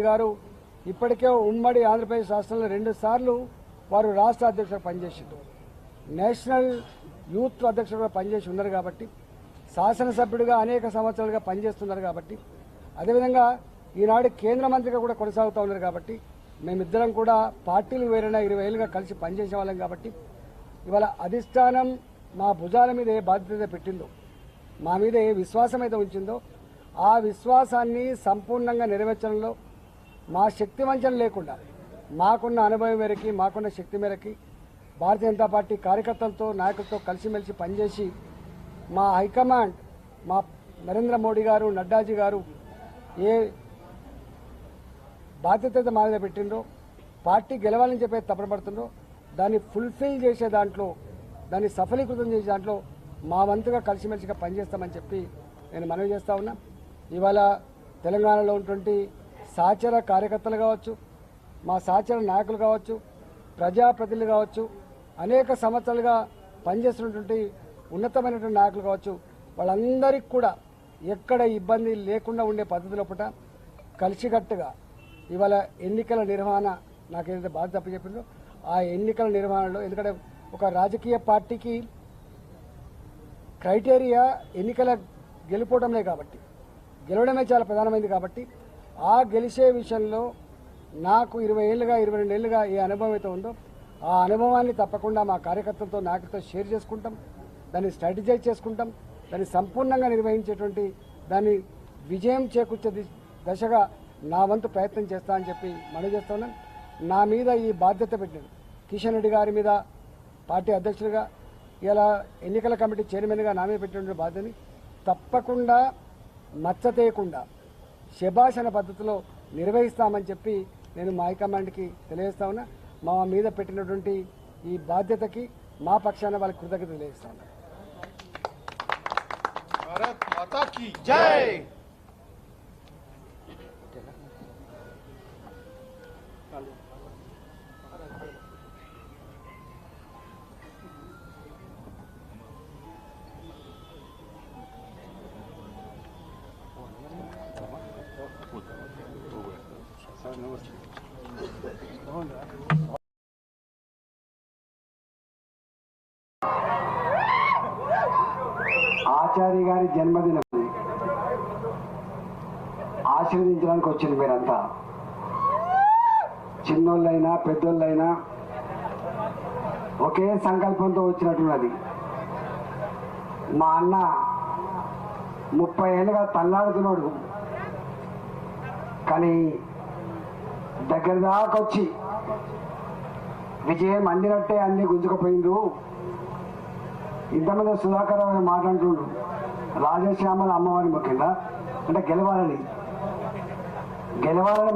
గారు ఇప్పటికే ఉమ్మడి ఆంధ్రప్రదేశ్ రాష్ట్రంలో రెండు సార్లు వారు రాష్ట్ర అధ్యక్షుడు పనిచేసిండు నేషనల్ యూత్ అధ్యక్షుడుగా పనిచేసి ఉన్నారు కాబట్టి శాసనసభ్యుడిగా అనేక సంవత్సరాలుగా పనిచేస్తున్నారు కాబట్టి అదేవిధంగా ఈనాడు కేంద్ర మంత్రిగా కూడా కొనసాగుతూ ఉన్నారు కాబట్టి మేమిద్దరం కూడా పార్టీలు వేరైనా ఇరవై ఏళ్ళుగా కలిసి పనిచేసే వాళ్ళం కాబట్టి ఇవాళ అధిష్టానం మా భుజాల మీద ఏ బాధ్యత పెట్టిందో మా మీద ఏ విశ్వాసం అయితే ఉంచిందో ఆ విశ్వాసాన్ని సంపూర్ణంగా నెరవేర్చడంలో మా శక్తి వంచన లేకుండా మాకున్న అనుభవం మేరకి మాకున్న శక్తి మేరకి భారతీయ జనతా పార్టీ కార్యకర్తలతో నాయకులతో కలిసిమెలిసి పనిచేసి మా హైకమాండ్ మా నరేంద్ర మోడీ గారు నడ్డాజీ గారు ఏ బాధ్యత మా మీద పెట్టిండ్రో పార్టీ గెలవాలని చెప్పి తపనపడుతుండ్రో దాన్ని ఫుల్ఫిల్ చేసే దాంట్లో దాన్ని సఫలీకృతం చేసే దాంట్లో మా వంతుగా కలిసిమెలిసిగా పనిచేస్తామని చెప్పి నేను మనవి చేస్తా ఉన్నా. ఇవాళ తెలంగాణలో ఉన్నటువంటి సహచర కార్యకర్తలు కావచ్చు మా సహచర నాయకులు కావచ్చు ప్రజాప్రతినిధులు కావచ్చు అనేక సంవత్సరాలుగా పనిచేస్తున్నటువంటి ఉన్నతమైనటువంటి నాయకులు కావచ్చు వాళ్ళందరికీ కూడా ఎక్కడ ఇబ్బంది లేకుండా ఉండే పద్ధతి లోపల కలిసికట్టుగా ఇవాళ ఎన్నికల నిర్వహణ నాకు ఏదైతే బాధ్యత అప్పచెప్పిందో ఆ ఎన్నికల నిర్వహణలో ఎందుకంటే ఒక రాజకీయ పార్టీకి క్రైటీరియా ఎన్నికల గెలుపోవడమే కాబట్టి గెలవడమే చాలా ప్రధానమైంది కాబట్టి ఆ గెలిచే విషయంలో నాకు ఇరవై ఏళ్ళుగా ఇరవై రెండు ఏళ్ళుగా ఏ అనుభవం అయితే ఉందో ఆ అనుభవాన్ని తప్పకుండా మా కార్యకర్తలతో నాయకులతో షేర్ చేసుకుంటాం. దాన్ని స్ట్రాటజైజ్ చేసుకుంటాం. దాన్ని సంపూర్ణంగా నిర్వహించేటువంటి దాన్ని విజయం చేకూర్చే దశగా నా వంతు ప్రయత్నం చేస్తా అని చెప్పి మనవి చేస్తున్నాను నా మీద ఈ బాధ్యత పెట్టాను కిషన్ రెడ్డి గారి మీద పార్టీ అధ్యక్షుడిగా ఇలా ఎన్నికల కమిటీ చైర్మన్గా నా మీద పెట్టిన బాధ్యతని తప్పకుండా మచ్చ శభాషణ పద్ధతిలో నిర్వహిస్తామని చెప్పి నేను మా హైకమాండ్కి తెలియజేస్తా ఉన్నా. మా మీద పెట్టినటువంటి ఈ బాధ్యతకి మా పక్షాన వాళ్ళకి కృతజ్ఞత తెలియజేస్తా ఉన్నా. ఆచార్య గారి జన్మదినం ఆశీర్వదించడానికి వచ్చింది మీరంతా. చిన్నోళ్ళైనా పెద్దోళ్ళైనా ఒకే సంకల్పంతో వచ్చినట్టున్నది. మా అన్న ముప్పై ఏళ్ళుగా తల్లాడుతున్నాడు. కానీ దగ్గర దాకొచ్చి విజయం అందినట్టే అన్ని గుంజుకుపోయిండు. ఇంతమంది సుధాకర్ రావు మాట్లాడుతుండు మాట్లాడుతుండ్రు. రాజశ్యామల అమ్మవారి మొక్కిందా? అంటే గెలవాలని. గెలవాలని